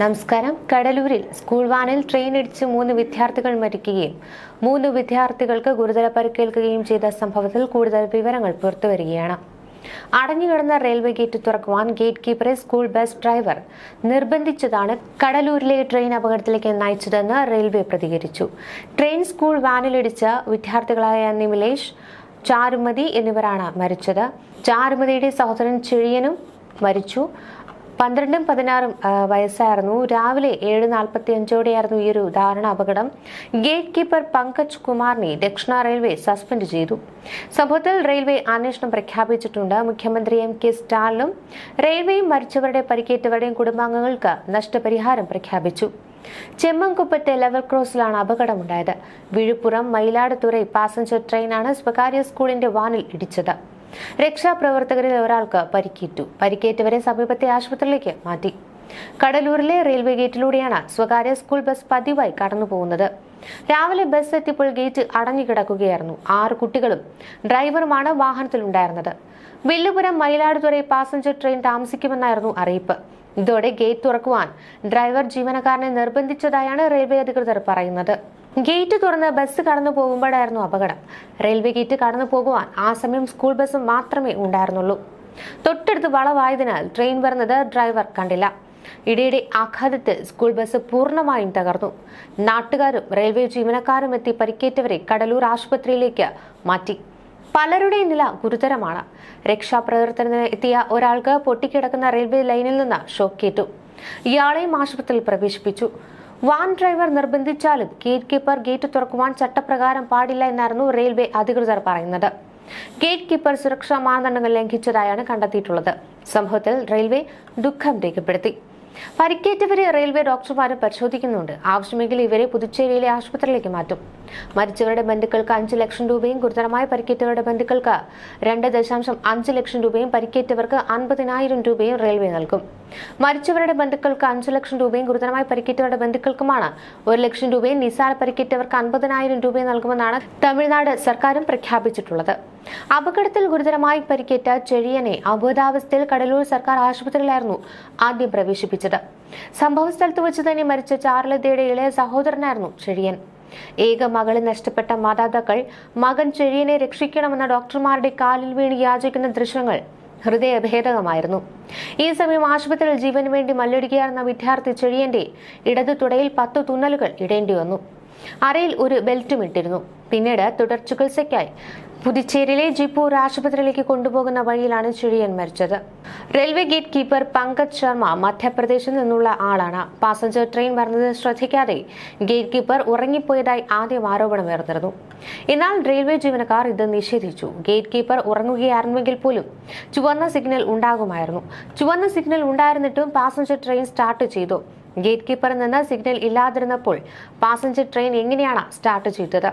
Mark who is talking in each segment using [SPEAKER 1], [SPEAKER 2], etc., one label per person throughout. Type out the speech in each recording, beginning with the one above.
[SPEAKER 1] നമസ്കാരം. കടലൂരിൽ സ്കൂൾ വാനിൽ ട്രെയിൻ ഇടിച്ച് മൂന്ന് വിദ്യാർത്ഥികൾ മരിക്കുകയും മൂന്ന് വിദ്യാർത്ഥികൾക്ക് ഗുരുതര പരിക്കേൽക്കുകയും ചെയ്ത സംഭവത്തിൽ കൂടുതൽ വിവരങ്ങൾ പുറത്തുവരികയാണ്. അടഞ്ഞുകിടന്ന റെയിൽവേ ഗേറ്റ് തുറക്കുവാൻ ഗേറ്റ് കീപ്പറെ സ്കൂൾ ബസ് ഡ്രൈവർ നിർബന്ധിച്ചതാണ് കടലൂരിലെ ട്രെയിൻ അപകടത്തിലേക്ക് നയിച്ചതെന്ന് റെയിൽവേ പ്രതികരിച്ചു. ട്രെയിൻ സ്കൂൾ വാനിലിടിച്ച വിദ്യാർത്ഥികളായ നിമിലേഷ് ചാരുമതി എന്നിവരാണ് മരിച്ചത്. ചാരുമതിയുടെ സഹോദരൻ ചെഴിയനും മരിച്ചു. പന്ത്രണ്ടും പതിനാറും വയസ്സായിരുന്നു. രാവിലെ ഏഴ് നാൽപ്പത്തി അഞ്ചോടെയായിരുന്നു ഈ ഒരു ദാരുണ അപകടം. ഗേറ്റ് കീപ്പർ പങ്കജ് കുമാറിനെ ദക്ഷിണ റെയിൽവേ സസ്പെൻഡ് ചെയ്തു. സംഭവത്തിൽ റെയിൽവേ അന്വേഷണം പ്രഖ്യാപിച്ചിട്ടുണ്ട്. മുഖ്യമന്ത്രി എം കെ സ്റ്റാലിനും റെയിൽവേയും മരിച്ചവരുടെ പരിക്കേറ്റവരുടെയും കുടുംബാംഗങ്ങൾക്ക് നഷ്ടപരിഹാരം പ്രഖ്യാപിച്ചു. ചെമ്മൻകുപ്പത്തെ ലെവൽ ക്രോസിലാണ് അപകടമുണ്ടായത്. വിഴുപ്പുറം മയിലാടുതുറൈ പാസഞ്ചർ ട്രെയിനാണ് സ്വകാര്യ സ്കൂളിന്റെ വാനിൽ ഇടിച്ചത്. രക്ഷാപ്രവർത്തകരിൽ ഒരാൾക്ക് പരിക്കേറ്റു. പരിക്കേറ്റവരെ സമീപത്തെ ആശുപത്രിയിലേക്ക് മാറ്റി. കടലൂരിലെ റെയിൽവേ ഗേറ്റിലൂടെയാണ് സ്വകാര്യ സ്കൂൾ ബസ് പതിവായി കടന്നുപോകുന്നത്. രാവിലെ ബസ് എത്തിയപ്പോൾ ഗേറ്റ് അടഞ്ഞു കിടക്കുകയായിരുന്നു ആറ് കുട്ടികളും ഡ്രൈവറുമാണ് വാഹനത്തിലുണ്ടായിരുന്നത്. വില്ലുപുരം മയിലാടുതുറൈ പാസഞ്ചർ ട്രെയിൻ താമസിക്കുമെന്നായിരുന്നു അറിയിപ്പ്. ഇതോടെ ഗേറ്റ് തുറക്കുവാൻ ഡ്രൈവർ ജീവനക്കാരനെ നിർബന്ധിച്ചതായാണ് റെയിൽവേ അധികൃതർ പറയുന്നത്. ഗേറ്റ് തുറന്ന് ബസ് കടന്നു പോകുമ്പോഴായിരുന്നു അപകടം. റെയിൽവേ ഗേറ്റ് കടന്നു പോകുവാൻ ആ സമയം സ്കൂൾ ബസ് മാത്രമേ ഉണ്ടായിരുന്നുള്ളൂ. തൊട്ടടുത്ത് വളവായതിനാൽ ട്രെയിൻ വരുന്നത് ഡ്രൈവർ കണ്ടില്ല. ഇടയുടെ ആഘാതത്തിൽ സ്കൂൾ ബസ് പൂർണമായും തകർന്നു. നാട്ടുകാരും റെയിൽവേ ജീവനക്കാരും എത്തി പരിക്കേറ്റവരെ കടലൂർ ആശുപത്രിയിലേക്ക് മാറ്റി. പലരുടെയും നില ഗുരുതരമാണ്. രക്ഷാപ്രവർത്തനത്തിന് എത്തിയ ഒരാൾക്ക് പൊട്ടിക്കിടക്കുന്ന റെയിൽവേ ലൈനിൽ നിന്ന് ഷോക്കേറ്റു. ഇയാളെയും ആശുപത്രിയിൽ പ്രവേശിപ്പിച്ചു. വാൻ ഡ്രൈവർ നിർബന്ധിച്ചാലും ഗേറ്റ് കീപ്പർ ഗേറ്റ് തുറക്കുവാൻ ചട്ടപ്രകാരം പാടില്ല എന്നായിരുന്നു റെയിൽവേ അധികൃതർ പറയുന്നത്. ഗേറ്റ് കീപ്പർ സുരക്ഷാ മാനദണ്ഡങ്ങൾ ലംഘിച്ചതായാണ് കണ്ടെത്തിയിട്ടുള്ളത്. സംഭവത്തിൽ റെയിൽവേ ദുഃഖം രേഖപ്പെടുത്തി. പരിക്കേറ്റവരെ റെയിൽവേ ഡോക്ടർമാരും പരിശോധിക്കുന്നുണ്ട്. ആവശ്യമെങ്കിൽ ഇവരെ പുതുച്ചേരിയിലെ ആശുപത്രിയിലേക്ക് മാറ്റും. മരിച്ചവരുടെ ബന്ധുക്കൾക്ക് അഞ്ച് ലക്ഷം രൂപയും ഗുരുതരമായി പരിക്കേറ്റവരുടെ ബന്ധുക്കൾക്ക് രണ്ട് ദശാംശം അഞ്ച് ലക്ഷം രൂപയും പരിക്കേറ്റവർക്ക് അൻപതിനായിരം രൂപയും റെയിൽവേ നൽകും. മരിച്ചവരുടെ ബന്ധുക്കൾക്ക് അഞ്ച് ലക്ഷം രൂപയും ഗുരുതരമായി പരിക്കേറ്റവരുടെ ബന്ധുക്കൾക്കുമാണ് ഒരു ലക്ഷം രൂപയും നിസാര പരിക്കേറ്റവർക്ക് അൻപതിനായിരം രൂപയും നൽകുമെന്നാണ് തമിഴ്നാട് സർക്കാരും പ്രഖ്യാപിച്ചിട്ടുള്ളത്. അപകടത്തിൽ ഗുരുതരമായി പരിക്കേറ്റ ചെഴിയനെ അബോധാവസ്ഥയിൽ കടലൂർ സർക്കാർ ആശുപത്രിയിലായിരുന്നു ആദ്യം പ്രവേശിപ്പിച്ചത്. സംഭവസ്ഥലത്ത് വെച്ച് തന്നെ മരിച്ച ചാർലതയുടെ ഇളയ സഹോദരനായിരുന്നു ചെഴിയൻ. ഏക മകളെ നഷ്ടപ്പെട്ട മാതാപിതാക്കൾ മകൻ ചെഴിയനെ രക്ഷിക്കണമെന്ന ഡോക്ടർമാരുടെ കാലിൽ വീണ് യാചിക്കുന്ന ദൃശ്യങ്ങൾ ഹൃദയഭേദകമായിരുന്നു. ഈ സമയം ആശുപത്രിയിൽ ജീവന് വേണ്ടി മല്ലടിക്കുകയായിരുന്ന വിദ്യാർത്ഥി ചെഴിയന്റെ ഇടതു തുടയിൽ പത്ത് തുന്നലുകൾ ഇടേണ്ടി വന്നു. അരയിൽ ഒരു ബെൽറ്റും ഇട്ടിരുന്നു. പിന്നീട് തുടർ ചികിത്സയ്ക്കായി പുതുച്ചേരിയിലെ ജിപ്പൂർ ആശുപത്രിയിലേക്ക് കൊണ്ടുപോകുന്ന വഴിയിലാണ് ചുഴിയൻ മരിച്ചത്. Railway gate keeper Pankaj Sharma മധ്യപ്രദേശിൽ നിന്നുള്ള ആളാണ്. പാസഞ്ചർ ട്രെയിൻ വരുന്നത് ശ്രദ്ധിക്കാതെ ഗേറ്റ് കീപ്പർ ഉറങ്ങിപ്പോയതായി ആദ്യം ആരോപണമുയർന്നിരുന്നു എന്നാൽ റെയിൽവേ ജീവനക്കാർ ഇത് നിഷേധിച്ചു. ഗേറ്റ് കീപ്പർ ഉറങ്ങുകയായിരുന്നുവെങ്കിൽ പോലും ചുവന്ന സിഗ്നൽ ഉണ്ടാകുമായിരുന്നു. ചുവന്ന സിഗ്നൽ ഉണ്ടായിരുന്നിട്ടും പാസഞ്ചർ ട്രെയിൻ സ്റ്റാർട്ട് ചെയ്തു. ഗേറ്റ് കീപ്പറിൽ നിന്ന് സിഗ്നൽ ഇല്ലാതിരുന്നപ്പോൾ പാസഞ്ചർ ട്രെയിൻ എങ്ങനെയാണ് സ്റ്റാർട്ട് ചെയ്തത്?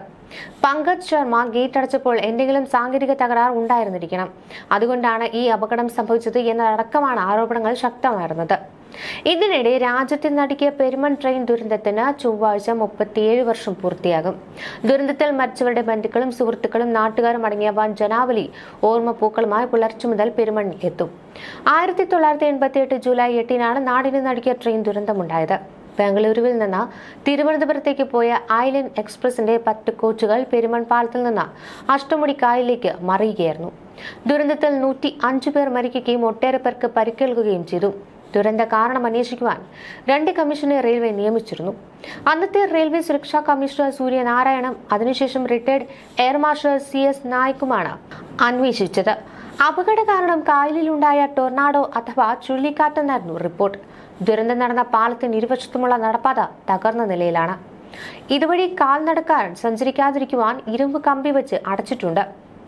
[SPEAKER 1] പങ്കജ് ശർമ്മ ഗേറ്റ് അടച്ചപ്പോൾ എന്തെങ്കിലും സാങ്കേതിക തകരാർ ഉണ്ടായിരുന്നിരിക്കണം. അതുകൊണ്ടാണ് ഈ അപകടം സംഭവിച്ചത് എന്നതടക്കമാണ് ആരോപണങ്ങൾ ശക്തമായിരുന്നത്. ഇതിനിടെ രാജ്യത്തെ നടുക്കിയ പെരുമൺ ട്രെയിൻ ദുരന്തത്തിന് ചൊവ്വാഴ്ച മുപ്പത്തിയേഴ് വർഷം പൂർത്തിയാകും. ദുരന്തത്തിൽ മരിച്ചവരുടെ ബന്ധുക്കളും സുഹൃത്തുക്കളും നാട്ടുകാരും അടങ്ങിയ വൻ ജനാവലി ഓർമ്മപ്പൂക്കളുമായി പുലർച്ചെ മുതൽ പെരുമണിൽ എത്തും. ആയിരത്തി തൊള്ളായിരത്തി എൺപത്തി എട്ട് ജൂലൈ എട്ടിനാണ് നാടിനെ നടുക്കിയ ട്രെയിൻ ദുരന്തമുണ്ടായത്. ബംഗളൂരുവിൽ നിന്ന് തിരുവനന്തപുരത്തേക്ക് പോയ ഐലൻഡ് എക്സ്പ്രസിന്റെ പത്ത് കോച്ചുകൾ പെരുമൺ പാലത്തിൽ നിന്ന് അഷ്ടമുടി കായലിലേക്ക് മറിയുകയായിരുന്നു. ദുരന്തത്തിൽ നൂറ്റി അഞ്ചു പേർ മരിക്കുകയും ഒട്ടേറെ പേർക്ക് പരിക്കേൽക്കുകയും ചെയ്തു. ദുരന്ത കാരണം അന്വേഷിക്കുവാൻ രണ്ട് കമ്മീഷനെ റെയിൽവേ നിയമിച്ചിരുന്നു. അന്നത്തെ റെയിൽവേ സുരക്ഷാ കമ്മീഷണർ സൂര്യനാരായണം അതിനുശേഷം retired air marshal C S നായിക്കുമാണ് അന്വേഷിച്ചത്. അപകട കാരണം കായലിലുണ്ടായ ടൊർണാഡോ അഥവാ ചുഴലിക്കാറ്റെന്നായിരുന്നു റിപ്പോർട്ട്. ദുരന്തം നടന്ന പാലത്തിന് ഇരുവശത്തുമുള്ള നടപ്പാത തകർന്ന നിലയിലാണ്. ഇതുവഴി കാൽനടക്കാരൻ സഞ്ചരിക്കാതിരിക്കുവാൻ ഇരുമ്പ് കമ്പി വെച്ച് അടച്ചിട്ടുണ്ട്.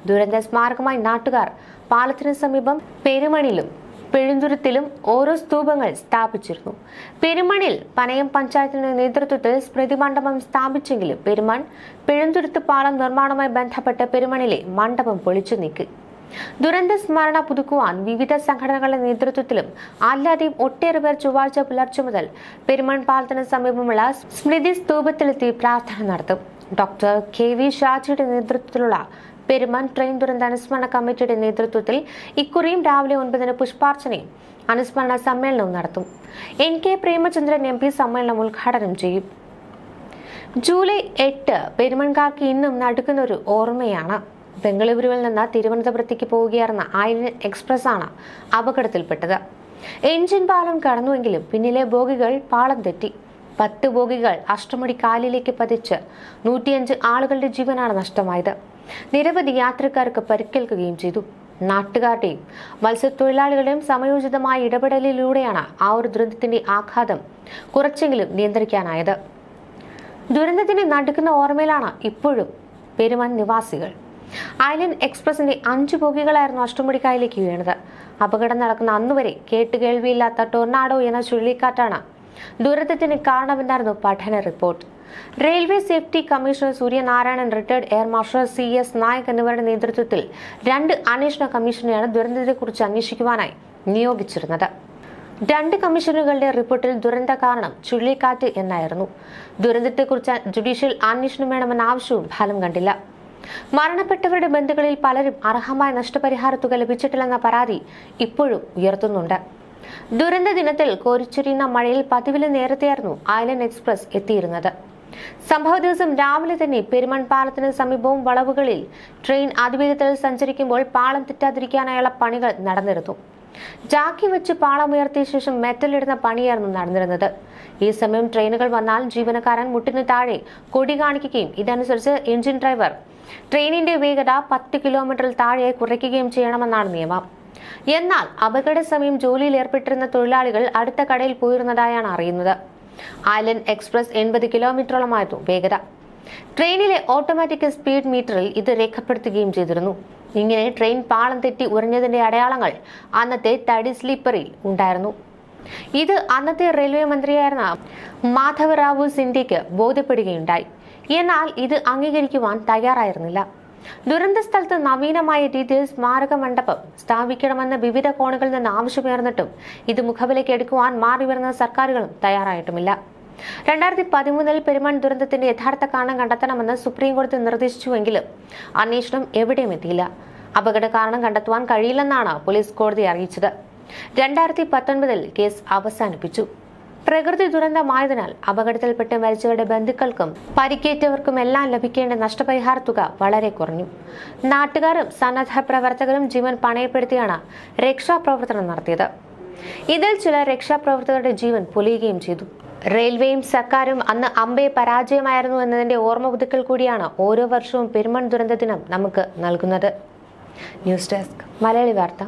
[SPEAKER 1] ദുരന്ത സ്മാരകമായി നാട്ടുകാർ പാലത്തിന് സമീപം പെരുമണിലും പെഴുന്തുരുത്തിലും ഓരോ സ്തൂപങ്ങൾ സ്ഥാപിച്ചിരുന്നു. പെരുമണിൽ പനയം പഞ്ചായത്തിന്റെ നേതൃത്വത്തിൽ സ്മൃതി മണ്ഡപം സ്ഥാപിച്ചെങ്കിലും പെരുമൺ പെഴുന്തുരുത്ത് പാലം നിർമ്മാണവുമായി ബന്ധപ്പെട്ട് പെരുമണിലെ മണ്ഡപം പൊളിച്ചു നീക്കി. ദുരന്ത സ്മരണ പുതുക്കുവാൻ വിവിധ സംഘടനകളുടെ നേതൃത്വത്തിലും അല്ലാതെയും ഒട്ടേറെ പേർ ചൊവ്വാഴ്ച പുലർച്ചെ മുതൽ പെരുമൺ പാലത്തിന് സമീപമുള്ള സ്മൃതി സ്തൂപത്തിലെത്തി പ്രാർത്ഥന നടത്തും. ഡോക്ടർ കെ വി ഷാജിയുടെ നേതൃത്വത്തിലുള്ള പെരുമൺ ട്രെയിൻ ദുരന്ത അനുസ്മരണ കമ്മിറ്റിയുടെ നേതൃത്വത്തിൽ ഇക്കുറിയും രാവിലെ ഒൻപതിന് പുഷ്പാർച്ചനയും അനുസ്മരണ സമ്മേളനവും നടത്തും. N K Premachandran M P സമ്മേളനം ഉദ്ഘാടനം ചെയ്യും. ജൂലൈ എട്ട് പെരുമൺകാർക്ക് ഇന്നും നടുക്കുന്ന ഒരു ഓർമ്മയാണ്. ബംഗളൂരുവിൽ നിന്ന് തിരുവനന്തപുരത്തേക്ക് പോവുകയായിരുന്ന എക്സ്പ്രസ് ആണ് അപകടത്തിൽപ്പെട്ടത്. എഞ്ചിൻ പാലം കടന്നുവെങ്കിലും പിന്നിലെ ബോഗികൾ പാളം തെറ്റി. പത്ത് ബോഗികൾ അഷ്ടമുടി കാലിലേക്ക് പതിച്ച് നൂറ്റിയഞ്ച് ആളുകളുടെ ജീവനാണ് നഷ്ടമായത്. നിരവധി യാത്രക്കാർക്ക് പരിക്കേൽക്കുകയും ചെയ്തു. നാട്ടുകാരുടെയും മത്സ്യത്തൊഴിലാളികളുടെയും സമയോചിതമായ ഇടപെടലിലൂടെയാണ് ആ ഒരു ദുരന്തത്തിന്റെ ആഘാതം കുറച്ചെങ്കിലും നിയന്ത്രിക്കാനായത്. ദുരന്തത്തിന്റെ നടുക്കുന്ന ഓർമ്മയിലാണ് ഇപ്പോഴും പെരുമൺ നിവാസികൾ. ഐലൻഡ് എക്സ്പ്രസിന്റെ അഞ്ചു ബോഗികളായിരുന്നു അഷ്ടമുടിക്കായലേക്ക് വീണത്. അപകടം നടക്കുന്ന അന്നുവരെ കേട്ടുകേൾവിയില്ലാത്ത ടൊർണാഡോ എന്ന ചുഴലിക്കാറ്റാണ് ദുരന്തത്തിന് കാരണമെന്നായിരുന്നു പഠന report. Railway safety commissioner Suryanarayanan retired air marshal C S Nayak എന്നിവരുടെ നേതൃത്വത്തിൽ രണ്ട് അന്വേഷണ കമ്മീഷനെയാണ് ദുരന്തത്തെക്കുറിച്ച് അന്വേഷിക്കുവാനായി നിയോഗിച്ചിരുന്നത്. രണ്ട് കമ്മീഷനുകളുടെ റിപ്പോർട്ടിൽ ദുരന്ത കാരണം ചുഴലിക്കാറ്റ് എന്നായിരുന്നു. ദുരന്തത്തെക്കുറിച്ച് ജുഡീഷ്യൽ അന്വേഷണം വേണമെന്ന ആവശ്യവും ഫലം കണ്ടില്ല. മരണപ്പെട്ടവരുടെ ബന്ധുക്കളിൽ പലരും അർഹമായ നഷ്ടപരിഹാര തുക ലഭിച്ചിട്ടില്ലെന്ന പരാതി ഇപ്പോഴും ഉയർത്തുന്നുണ്ട്. ദുരന്ത ദിനത്തിൽ കോരിച്ചൊരിയുന്ന മഴയിൽ പതിവിൽ നേരത്തെയായിരുന്നു ഐലൻഡ് എക്സ്പ്രസ് എത്തിയിരുന്നത്. സംഭവ ദിവസം രാവിലെ തന്നെ പെരുമൺ പാലത്തിന് സമീപവും വളവുകളിൽ ട്രെയിൻ അതിവേഗത്തിൽ സഞ്ചരിക്കുമ്പോൾ പാളം തെറ്റാതിരിക്കാനായുള്ള പണികൾ നടന്നിരുന്നു. ജാക്കി വെച്ച് പാളം ഉയർത്തിയ ശേഷം മെറ്റലിടുന്ന പണിയായിരുന്നു നടന്നിരുന്നത്. ഈ സമയം ട്രെയിനുകൾ വന്നാൽ ജീവനക്കാരൻ മുട്ടിന് താഴെ കൊടി കാണിക്കുകയും ഇതനുസരിച്ച് എഞ്ചിൻ ഡ്രൈവർ ട്രെയിനിന്റെ വേഗത പത്ത് കിലോമീറ്ററിൽ താഴെ കുറയ്ക്കുകയും ചെയ്യണമെന്നാണ് നിയമം. എന്നാൽ അപകട സമയം ജോലിയിൽ ഏർപ്പെട്ടിരുന്ന തൊഴിലാളികൾ അടുത്ത കടയിൽ പോയിരുന്നതായാണ് അറിയുന്നത്. ഐലൻഡ് എക്സ്പ്രസ് എൺപത് കിലോമീറ്ററോളമായിരുന്നു വേഗത. ട്രെയിനിലെ ഓട്ടോമാറ്റിക് സ്പീഡ് മീറ്ററിൽ ഇത് രേഖപ്പെടുത്തുകയും ചെയ്തിരുന്നു. ഇങ്ങനെ ട്രെയിൻ പാളം തെറ്റി ഉറഞ്ഞതിന്റെ അടയാളങ്ങൾ അന്നത്തെ തടി സ്ലീപ്പറിൽ ഉണ്ടായിരുന്നു. ഇത് അന്നത്തെ റെയിൽവേ മന്ത്രിയായിരുന്ന മാധവറാവു സിന്ധ്യയ്ക്ക് ബോധ്യപ്പെടുകയുണ്ടായി. എന്നാൽ ഇത് അംഗീകരിക്കുവാൻ തയ്യാറായിരുന്നില്ല. ദുരന്ത സ്ഥലത്ത് നവീനമായ രീതിയിൽ സ്മാരക മണ്ഡപം സ്ഥാപിക്കണമെന്ന് വിവിധ കോണുകളിൽ നിന്ന് ആവശ്യമുയർന്നിട്ടും ഇത് മുഖവിലേക്ക് എടുക്കുവാൻ മാറി വരുന്ന സർക്കാരുകളും തയ്യാറായിട്ടുമില്ല. രണ്ടായിരത്തി പതിമൂന്നിൽ പെരുമാൻ ദുരന്തത്തിന്റെ യഥാർത്ഥ കാരണം കണ്ടെത്തണമെന്ന് സുപ്രീം കോടതി നിർദ്ദേശിച്ചുവെങ്കിലും അന്വേഷണം എവിടെയും എത്തിയില്ല. അപകട കാരണം കണ്ടെത്തുവാൻ കഴിയില്ലെന്നാണ് പോലീസ് കോടതി അറിയിച്ചത്. രണ്ടായിരത്തി പത്തൊൻപതിൽ കേസ് അവസാനിപ്പിച്ചു. പ്രകൃതി ദുരന്തമായതിനാൽ അപകടത്തിൽപ്പെട്ട് മരിച്ചവരുടെ ബന്ധുക്കൾക്കും പരിക്കേറ്റവർക്കും എല്ലാം ലഭിക്കേണ്ട നഷ്ടപരിഹാര തുക വളരെ കുറഞ്ഞു. നാട്ടുകാരും സന്നദ്ധ പ്രവർത്തകരും ജീവൻ പണയപ്പെടുത്തിയാണ് രക്ഷാപ്രവർത്തനം നടത്തിയത്. ഇതിൽ ചില രക്ഷാപ്രവർത്തകരുടെ ജീവൻ പൊലിയുകയും ചെയ്തു. റെയിൽവേയും സർക്കാരും അന്ന് അമ്പെ പരാജയമായിരുന്നു എന്നതിന്റെ ഓർമ്മ പുതുക്കൽ കൂടിയാണ് ഓരോ വർഷവും പെരുമൺ ദുരന്ത ദിനം നമുക്ക് നൽകുന്നത്. ന്യൂസ് ഡെസ്ക് മലയാളി വാർത്ത.